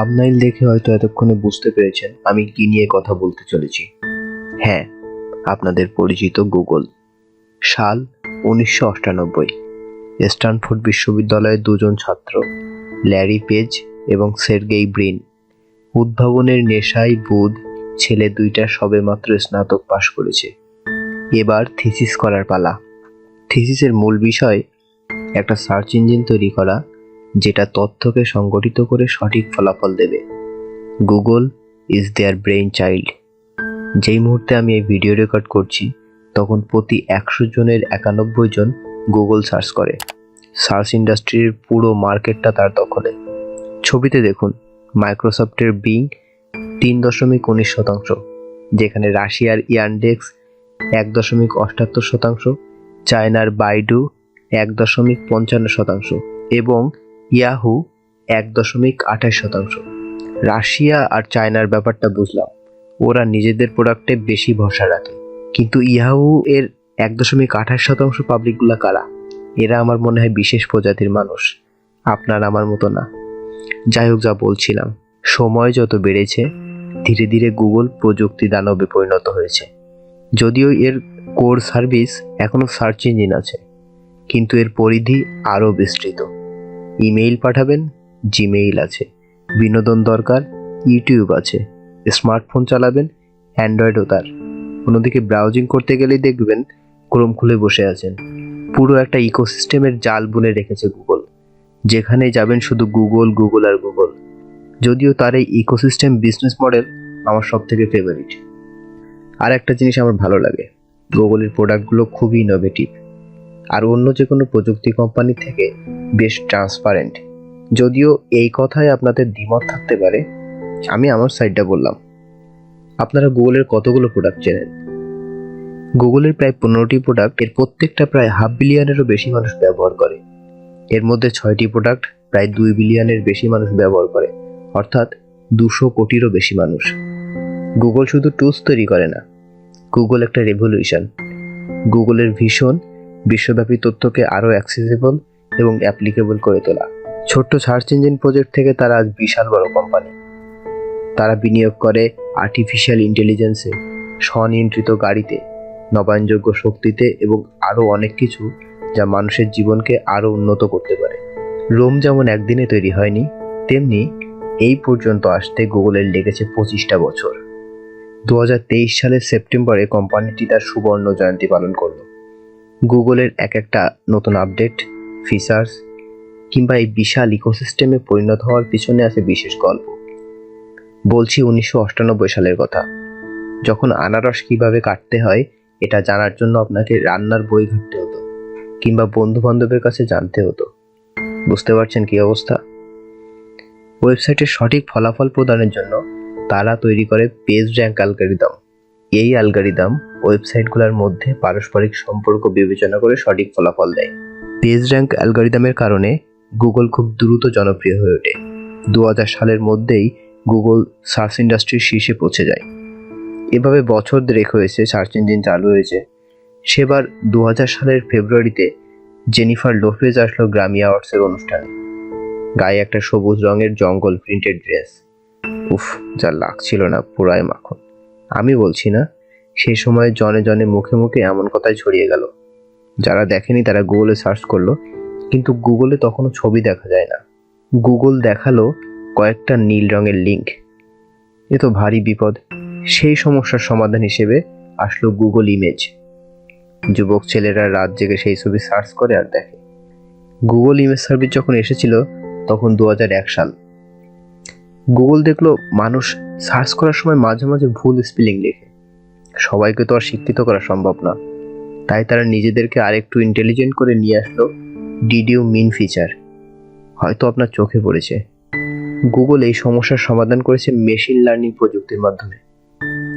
Thumbnail দেখে হয়তো এতক্ষণে বুঝতে পেরেছেন আমি কি নিয়ে কথা বলতে চলেছি। হ্যাঁ আপনাদের পরিচিত গুগল। সাল উনিশশো অষ্টানব্বই। স্ট্যানফোর্ড বিশ্ববিদ্যালয়ের দুজন ছাত্র, ল্যারি পেজ এবং সের্গেই ব্রিন। উদ্ভাবনের নেশায় বুধ ছেলে দুইটা সবেমাত্র স্নাতক পাশ করেছে। এবার থিসিস করার পালা। থিসিসের মূল বিষয়, একটা সার্চ ইঞ্জিন তৈরি করা যেটা তথ্যকে সংগঠিত করে সঠিক ফলাফল দেবে। Google is their brainchild. যেই মুহূর্তে আমি এই ভিডিও রেকর্ড করছি, তখন প্রতি একশো জনের একানব্বই জন গুগল সার্চ করে। সার্চ ইন্ডাস্ট্রির পুরো মার্কেটটা তার দখলে। ছবিতে দেখুন, মাইক্রোসফটের বিং তিন দশমিক উনিশ শতাংশ, যেখানে রাশিয়ার ইয়ানডেক্স এক দশমিক অষ্টাত্তর শতাংশ, চায়নার বাইডু এক দশমিক পঞ্চান্ন শতাংশ এবং ইয়াহু এক দশমিক আঠাশ শতাংশ। রাশিয়া আর চায়নার ব্যাপারটা বুঝলাম। ওরা নিজেদের প্রোডাক্টে বেশি ভরসা রাখে। কিন্তু ইয়াহু এর এক দশমিক আঠাশ শতাংশ পাবলিকগুলা কারা? এরা আমার মনে হয় বিশেষ প্রজাতির মানুষ। আপনার আমার মতো না। যাই হোক, যা বলছিলাম। সময় যত বেড়েছে, ধীরে ধীরে গুগল প্রযুক্তি দানবে পরিণত হয়েছে। যদিও এর কোর সার্ভিস এখনও সার্চ ইঞ্জিন আছে, কিন্তু এর পরিধি আরও বিস্তৃত। ইমেইল পাঠাবেন, জিমেইল আছে, বিনোদন দরকার, ইউটিউব আছে, স্মার্টফোন চালাবেন, অ্যান্ড্রয়েডও তার। অন্যদিকে ব্রাউজিং করতে গেলেই দেখবেন ক্রোম খুলে বসে আছেন। পুরো একটা ইকোসিস্টেমের জাল বুনে রেখেছে গুগল। যেখানে যাবেন শুধু গুগল গুগল আর গুগল। যদিও তার এই ইকোসিস্টেম বিজনেস মডেল আমার সব থেকে ফেভারিট আর একটা জিনিস আমার ভালো লাগে। গুগলের প্রোডাক্টগুলো খুবই ইনোভেটিভ আর অন্য যে কোনো প্রযুক্তি কোম্পানি থেকে বেশ ট্রান্সপারেন্ট যদিও এই কথায় আপনাদের দ্বিমত থাকতে পারে, আমি আমার সাইডটা বললাম। আপনারা গুগলের কতগুলো প্রোডাক্ট চেনেন? গুগলের প্রায় পনেরোটি প্রোডাক্টের প্রত্যেকটা প্রায় হাফ বিলিয়নেরও বেশি মানুষ ব্যবহার করে। এর মধ্যে ছয়টি প্রোডাক্ট প্রায় দুই বিলিয়নের বেশি মানুষ ব্যবহার করে, অর্থাৎ দুশো কোটিরও বেশি মানুষ। গুগল শুধু টুলস তৈরি করে না, গুগল একটা রেভলিউশন গুগলের ভীষণ বিশ্বব্যাপী তথ্যকে আরও অ্যাক্সেসিবল এবং অ্যাপ্লিকেবল করে তোলা। ছোট্ট সার্চ ইঞ্জিন প্রজেক্ট থেকে তারা আজ বিশাল বড় কোম্পানি তারা বিনিয়োগ করে আর্টিফিশিয়াল ইন্টেলিজেন্সে স্বনিয়ন্ত্রিত গাড়িতে, নবায়নযোগ্য শক্তিতে এবং আরও অনেক কিছু যা মানুষের জীবনকে আরও উন্নত করতে পারে। রোম যেমন একদিনে তৈরি হয়নি, তেমনি এই পর্যন্ত আসতে গুগলের লেগেছে পঁচিশটা বছর। দু হাজার তেইশ সালের সেপ্টেম্বরে কোম্পানিটি তার সুবর্ণ জয়ন্তী পালন করল। গুগলের এক একটা নতুন আপডেট ফিচার্স কিংবা এই বিশাল ইকোসিস্টেমে পরিণত হওয়ার পিছনে আছে বিশেষ গল্প। বলছি উনিশশো সালের কথা। যখন আনারস কীভাবে কাটতে হয়, এটা জানার জন্য আপনাকে রান্নার বই ঘাটতে হতো, কিংবা বন্ধু বান্ধবের কাছে জানতে হতো। বুঝতে পারছেন কি অবস্থা? ওয়েবসাইটের সঠিক ফলাফল প্রদানের জন্য তারা তৈরি করে পেজ র্যাঙ্ক অ্যালগারিদম এই অ্যালগারিদম ওয়েবসাইটগুলোর মধ্যে পারস্পরিক সম্পর্ক বিবেচনা করে সঠিক ফলাফল দেয়। পেজ র্যাঙ্ক অ্যালগারিদমের কারণে গুগল খুব দ্রুত জনপ্রিয় হয়ে ওঠে। দু হাজার সালের মধ্যেই গুগল সার্চ ইন্ডাস্ট্রির শীর্ষে পৌঁছে যায়। এভাবে বছর দেড়েক হয়েছে সার্চ ইঞ্জিন চালু হয়েছে। সেবার দু হাজার সালের ফেব্রুয়ারিতে জেনিফার লোফেজ আসলো গ্রামি অ্যাওয়ার্ডসের অনুষ্ঠানে। গায়ে একটা সবুজ রঙের জঙ্গল প্রিন্টেড ড্রেস। উফ, যা লাগছিল না, পুরাই মাখন। আমি বলছি না সেই সময় জনে জনে মুখে মুখে এমন কথাই ছড়িয়ে গেল। যারা দেখেনি তারা গুগলে সার্চ করল, কিন্তু গুগলে তখনও ছবি দেখা যায় না। গুগল দেখাল কয়েকটা নীল রঙের লিঙ্ক এ তো ভারী বিপদ। সেই সমস্যার সমাধান হিসেবে আসলো গুগল ইমেজ যুবক ছেলেরা রাত জেগে সেই ছবি সার্চ করে আর দেখে। গুগল ইমেজ সার্ভিস যখন এসেছিল, তখন দু হাজার এক সাল। গুগল দেখল মানুষ সার্চ করার সময় মাঝে মাঝে ভুল স্পেলিং লেখে। সবাইকে তো আর শিক্ষিত করা সম্ভব না। তাই তারা নিজেদেরকে আরেকটু ইন্টেলিজেন্ট করে নিয়ে আসলো ডিডিও মিন ফিচার হয়তো আপনার চোখে পড়েছে। গুগল এই সমস্যার সমাধান করেছে মেশিন লার্নিং প্রযুক্তির মাধ্যমে,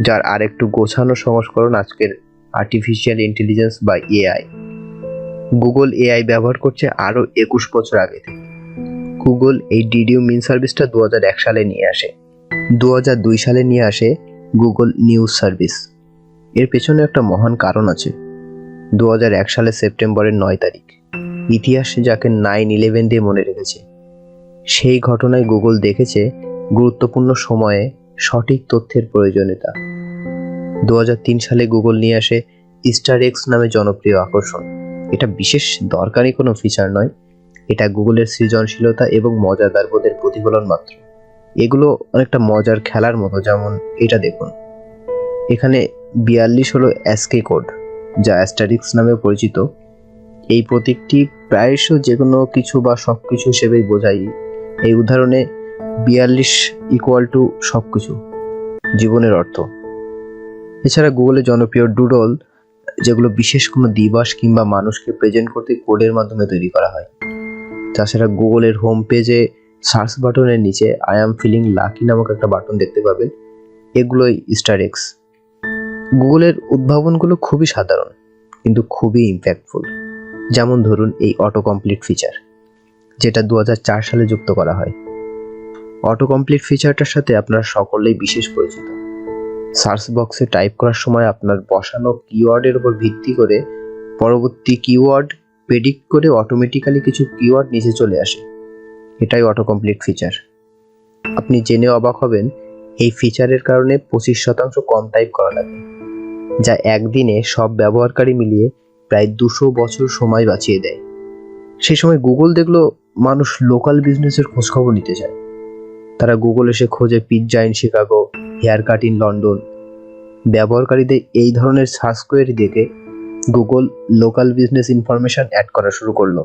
যার আরেকটু গোছানো সংস্করণ আজকের আর্টিফিশিয়াল ইন্টেলিজেন্স বা এআই গুগল এআই ব্যবহার করছে আরও একুশ বছর আগে থেকে। গুগল এই ডিডিও মিন সার্ভিসটা দু হাজার এক সালে নিয়ে আসে। দু হাজার দুই সালে নিয়ে আসে গুগল নিউজ সার্ভিস। এর পেছনে একটা মহান কারণ আছে। দু সালের সেপ্টেম্বরের নয় তারিখ। ইতিহাস যাকে নাইন ইলেভেন দিয়ে মনে রেখেছে। সেই ঘটনায় গুগল দেখেছে গুরুত্বপূর্ণ সময়ে সঠিক তথ্যের প্রয়োজনীয়তা। দু হাজার তিন সালে গুগল নিয়ে আসে ইস্টার এক্স নামে জনপ্রিয় আকর্ষণ। এটা বিশেষ দরকারি কোনো ফিচার নয়। এটা গুগলের সৃজনশীলতা এবং মজাদার বোধের প্রতিফলন মাত্র। এগুলো অনেকটা মজার খেলার মতো, যেমন এটা দেখুন। এখানে বিয়াল্লিশ হলো এসকে কোড যা অ্যাস্টারিক্স নামে পরিচিত। এই প্রতীকটি প্রায়শ যে কোনো কিছু বা সব কিছু হিসেবেই বোঝাই। এই উদাহরণে বিয়াল্লিশ ইকুয়াল টু সব কিছু জীবনের অর্থ। এছাড়া গুগলে জনপ্রিয় ডুডল, যেগুলো বিশেষ কোনো দিবস কিংবা মানুষকে প্রেজেন্ট করতে কোডের মাধ্যমে তৈরি করা হয়। তাছাড়া গুগলের হোম পেজে সার্চ বাটনের নিচে আই অ্যাম ফিলিং লাকি নামক একটা বাটন দেখতে পাবেন। এগুলোই ইস্টার এক্স গুগলের উদ্ভাবনগুলো খুবই সাধারণ, কিন্তু খুবই ইম্প্যাক্টফুল যেমন ধরুন এই অটো কমপ্লিট ফিচার যেটা দু হাজার চার সালে যুক্ত করা হয়। অটো কমপ্লিট ফিচারটার সাথে আপনারা সকলেই বিশেষ পরিচিত। সার্চ বক্সে টাইপ করার সময় আপনার বসানো কিওয়ার্ডের উপর ভিত্তি করে পরবর্তী কিওয়ার্ড প্রেডিক্ট করে অটোমেটিক্যালি কিছু কিওয়ার্ড নিচে চলে আসে। এটাই অটো কমপ্লিট ফিচার আপনি জেনে অবাক হবেন, এই ফিচারের কারণে পঁচিশ শতাংশ কম টাইপ করা লাগে, যা একদিনে সব ব্যবহারকারী মিলিয়ে প্রায় দুশো বছর সময় বাঁচিয়ে দেয়। সেই সময় গুগল দেখল মানুষ লোকাল বিজনেসের খোঁজখবর নিতে চায়। তারা গুগল এসে খোঁজে pizza in Chicago haircut in London ব্যবহারকারীদের এই ধরনের সার্চ কোয়েরি দেখে Google local business information add করা শুরু করল।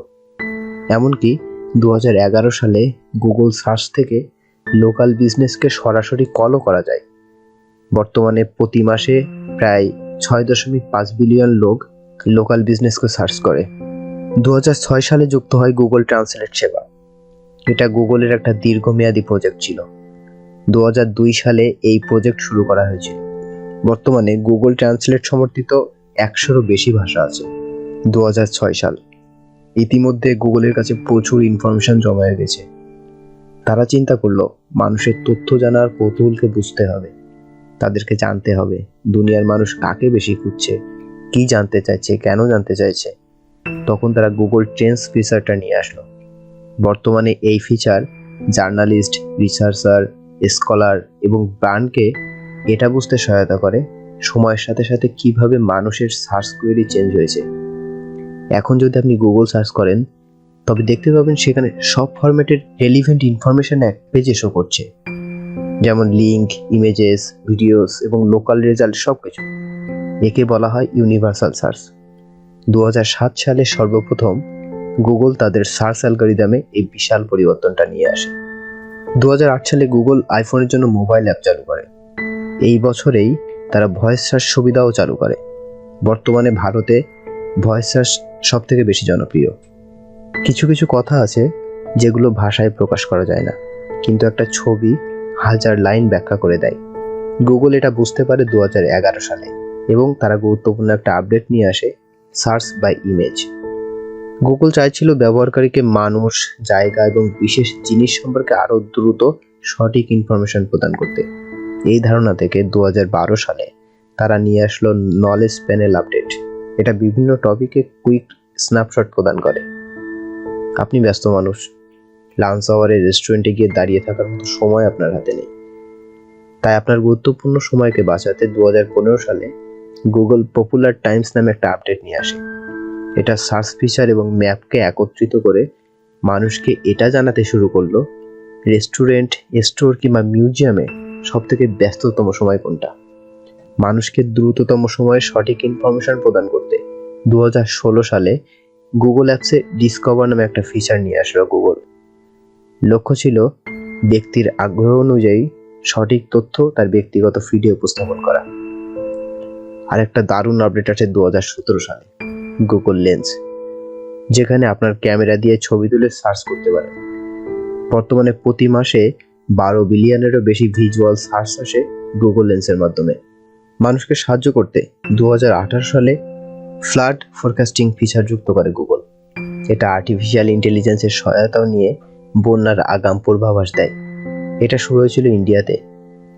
এমনকি দু হাজার এগারো সালে গুগল সার্চ থেকে লোকাল বিজনেসকে সরাসরি কলও করা যায়। বর্তমানে প্রতি মাসে প্রায় ছয় দশমিক পাঁচ বিলিয়ন লোক লোকাল বিজনেসকে সার্চ করে। দু হাজার ছয় সালে যুক্ত হয় গুগল ট্রান্সলেট সেবা। এটা গুগলের একটা দীর্ঘমেয়াদী প্রজেক্ট ছিল। দু হাজার দুই সালে এই প্রজেক্ট শুরু করা হয়েছিল। বর্তমানে গুগল ট্রান্সলেট সমর্থিত একশোরও বেশি ভাষা আছে। দু হাজার ছয় সাল। ইতিমধ্যে গুগলের কাছে প্রচুর ইনফরমেশন জমা হয়ে গেছে। তারা চিন্তা করল, মানুষের তথ্য জানার কৌতূহলকে বুঝতে হবে। তাদেরকে জানতে হবে, দুনিয়ার মানুষ কাকে বেশি খুঁজছে, কি জানতে চাইছে, কেন জানতে চাইছে। তখন তারা গুগল ট্রেন্স ফিচারটা নিয়ে আসলো। বর্তমানে এই ফিচার জার্নালিস্ট, রিসার্চার, স্কলার এবং ব্র্যান্ডকে এটা বুঝতে সহায়তা করে। সময়ের সাথে সাথে কীভাবে মানুষের সার্চ কোয়েরি চেঞ্জ হয়েছে। এখন যদি আপনি গুগল সার্চ করেন, তবে দেখতে পাবেন সেখানে সব ফরম্যাটের রেলিভেন্ট ইনফরমেশন এক পেজে শো করছে। যেমন লিঙ্ক ইমেজেস ভিডিওস এবং লোকাল রেজাল্ট সব কিছু একে বলা হয় ইউনিভার্সাল সার্চ দু হাজার সাত সালে সর্বপ্রথম গুগল তাদের সার্চ অ্যালগোরিদমে এই বিশাল পরিবর্তনটা নিয়ে আসে। দু হাজার আট সালে গুগল আইফোনের জন্য মোবাইল অ্যাপ চালু করে। এই বছরেই তারা ভয়েস সার্চ সুবিধাও চালু করে। বর্তমানে ভারতে ভয়েস সার্চ সব থেকে বেশি জনপ্রিয়। কিছু কিছু কথা আছে যেগুলো ভাষায় প্রকাশ করা যায় না, কিন্তু একটা ছবি হাজার লাইন ব্যাখ্যা করে দেয়। গুগল এটা বুঝতে পারে দু হাজার এগারো সালে এবং তারা গুরুত্বপূর্ণ একটা আপডেট নিয়ে আসে, সার্চ বাই ইমেজ। গুগল চাইছিল ব্যবহারকারীকে মানুষ, জায়গা এবং বিশেষ জিনিস সম্পর্কে আরও দ্রুত সঠিক ইনফরমেশন প্রদান করতে। এই ধারণা থেকে দু হাজার বারো সালে তারা নিয়ে আসলো নলেজ প্যানেল আপডেট এটা বিভিন্ন টপিকে কুইক স্ন্যাপশট প্রদান করে। আপনি ব্যস্ত মানুষ। লাঞ্চ আওয়ারে রেস্টুরেন্টে গিয়ে দাঁড়িয়ে থাকার মতো সময় আপনার হাতে নেই। তাই আপনার গুরুত্বপূর্ণ সময়কে বাঁচাতে দু হাজার পনেরো সালে গুগল পপুলার টাইমস নামে একটা আপডেট নিয়ে আসে। এটা সার্চ ফিচার এবং ম্যাপকে একত্রিত করে মানুষকে এটা জানাতে শুরু করল রেস্টুরেন্ট স্টোর কিংবা মিউজিয়ামে সব থেকে ব্যস্ততম সময় কোনটা? মানুষকে দ্রুততম সময়ে সঠিক ইনফরমেশন প্রদান করতে। দু হাজার ষোলো সালে গুগল অ্যাপসে ডিসকভার নামে একটা ফিচার নিয়ে আসলো গুগল লক্ষ্য ছিল ব্যক্তির আগ্রহ অনুযায়ী সঠিক তথ্য তার ব্যক্তিগত ফিডে উপস্থাপন করা। আর একটা দারুণ আপডেট আছে দু সালে গুগল লেন্স যেখানে আপনার ক্যামেরা দিয়ে ছবি তুলে সার্চ করতে পারেন। বর্তমানে প্রতি মাসে বারো বিলিয়নেরও বেশি ভিজুয়াল সার্চ আসে গুগল লেন্সের মাধ্যমে। মানুষকে সাহায্য করতে দু হাজার আঠারো সালে ফ্লাড ফোরকাস্টিং ফিচার যুক্ত করে গুগল এটা আর্টিফিশিয়াল ইন্টেলিজেন্সের সহায়তাও নিয়ে বন্যার আগাম পূর্বাভাস দেয়। এটা শুরু হয়েছিল ইন্ডিয়াতে।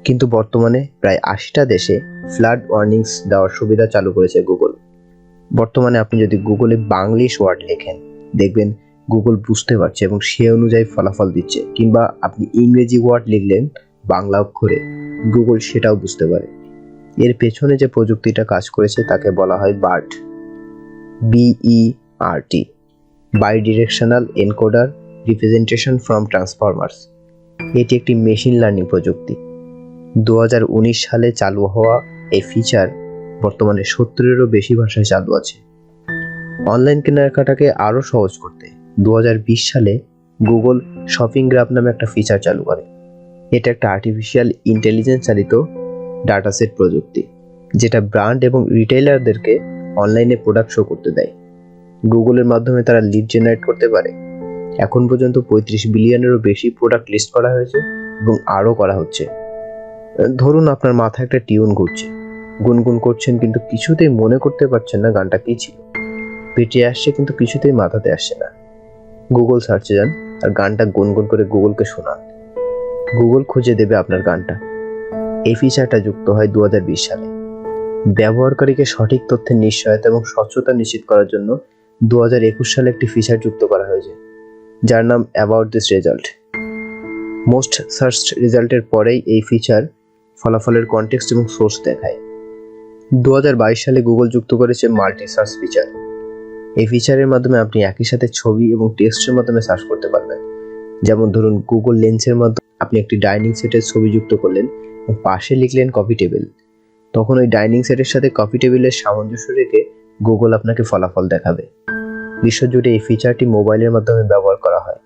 কিন্তু বর্তমানে প্রায় আশিটা দেশে ফ্লাড ওয়ার্নিংস দেওয়ার সুবিধা চালু করেছে গুগল বর্তমানে আপনি যদি গুগলে বাংলিশ ওয়ার্ড লেখেন, দেখবেন গুগল বুঝতে পারছে এবং সে অনুযায়ী ফলাফল দিচ্ছে। কিংবা আপনি ইংরেজি ওয়ার্ড লিখলেন বাংলা অক্ষরে গুগল সেটাও বুঝতে পারে। এর পেছনে যে প্রযুক্তিটা কাজ করেছে তাকে বলা হয় BERT B E R T bidirectional encoder representation from transformers এটি একটি মেশিন লার্নিং প্রযুক্তি। দু হাজার উনিশ সালে চালু হওয়া এই ফিচার বর্তমানে সত্তরেরও বেশি ভাষায় চালু আছে। অনলাইন কেনাকাটাকে আরও সহজ করতে। দু হাজার বিশ সালে গুগল শপিং গ্রাফ নামে একটা ফিচার চালু করে। এটা একটা আর্টিফিশিয়াল ইন্টেলিজেন্স চালিত ডাটাসেট প্রযুক্তি, যেটা ব্র্যান্ড এবং রিটেইলারদেরকে অনলাইনে প্রোডাক্ট শো করতে দেয়। গুগলের মাধ্যমে তারা লিড জেনারেট করতে পারে। এখন পর্যন্ত পঁয়ত্রিশ বিলিয়নেরও বেশি প্রোডাক্ট লিস্ট করা হয়েছে এবং আরও করা হচ্ছে। ধরুন আপনার মাথায় একটা টিউন ঘুরছে। গুনগুন করছেন কিন্তু কিছুতেই মনে করতে পারছেন না গানটা কী ছিল। পেটে আসছে কিন্তু কিছুতেই মাথাতে আসছে না। গুগল সার্চে যান আর গানটা গুনগুন করে গুগলকে শোনান। গুগল খুঁজে দেবে আপনার গানটা। এই ফিচারটা যুক্ত হয় দু হাজার বিশ সালে। ব্যবহারকারীকে সঠিক তথ্যের নিশ্চয়তা এবং স্বচ্ছতা নিশ্চিত করার জন্য দু হাজার একুশ সালে একটি ফিচার যুক্ত করা হয়েছে, যার নাম about this result most search রেজাল্টের পরেই এই ফিচার ফলাফলের কনটেক্সট এবং সোর্স দেখায়। দু হাজার বাইশ সালে গুগল যুক্ত করেছে মাল্টি সার্চ ফিচার এই ফিচারের মাধ্যমে আপনি একই সাথে ছবি এবং টেক্সটের মাধ্যমে সার্চ করতে পারবেন। যেমন ধরুন গুগল লেন্সের মাধ্যমে আপনি একটি ডাইনিং সেটের ছবি যুক্ত করলেন এবং পাশে লিখলেন কফি টেবিল তখন ওই ডাইনিং সেটের সাথে কফি টেবিলের সামঞ্জস্য রেখে গুগল আপনাকে ফলাফল দেখাবে। বিশ্বজুড়ে এই ফিচারটি মোবাইলের মাধ্যমে ব্যবহার করা হয়।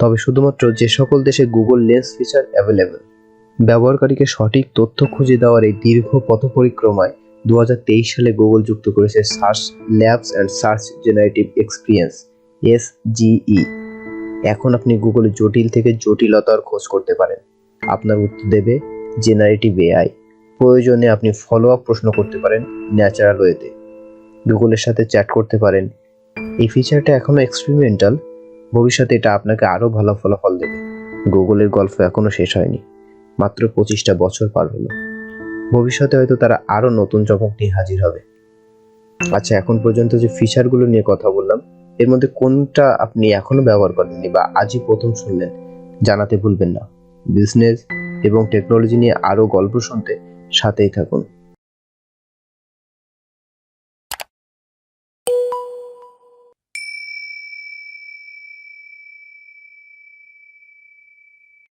তবে শুধুমাত্র যে সকল দেশে গুগল লেন্স ফিচার অ্যাভেলেবেল ব্যবহারকারীকে সঠিক তথ্য খুঁজে দেওয়ার এই দীর্ঘ পথ পরিক্রমায় দু হাজার তেইশ সালে গুগল যুক্ত করেছে search labs and search generative experience S এখন আপনি গুগলে জটিল থেকে জটিলতার খোঁজ করতে পারেন। আপনার উত্তর দেবে জেনারেটিভ এআই প্রয়োজনে আপনি ফলো আপ প্রশ্ন করতে পারেন ন্যাচারাল ওয়েতে গুগলের সাথে চ্যাট করতে পারেন। এই ফিচারটা এখনও এক্সপেরিমেন্টাল ভবিষ্যতে এটা আপনাকে আরও ভালো ফলাফল দেবে। গুগলের গল্প এখনও শেষ হয়নি। মাত্র পঁচিশটা বছর পার হলো। ভবিষ্যতে হয়তো তারা আরও নতুন চমক নিয়ে হাজির হবে। আচ্ছা এখন পর্যন্ত যে ফিচারগুলো নিয়ে কথা বললাম, এর মধ্যে কোনটা আপনি এখনও ব্যবহার করেননি বা আজই প্রথম শুনলেন, জানাতে ভুলবেন না। বিজনেস এবং টেকনোলজি নিয়ে আরও গল্প শুনতে সাথেই থাকুন।